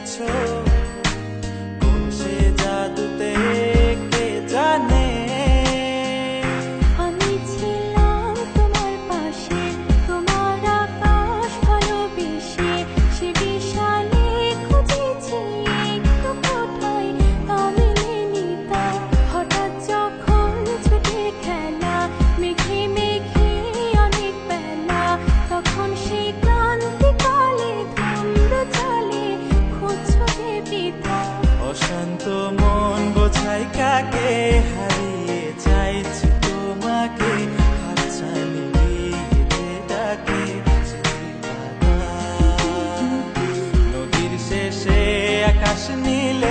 little ni le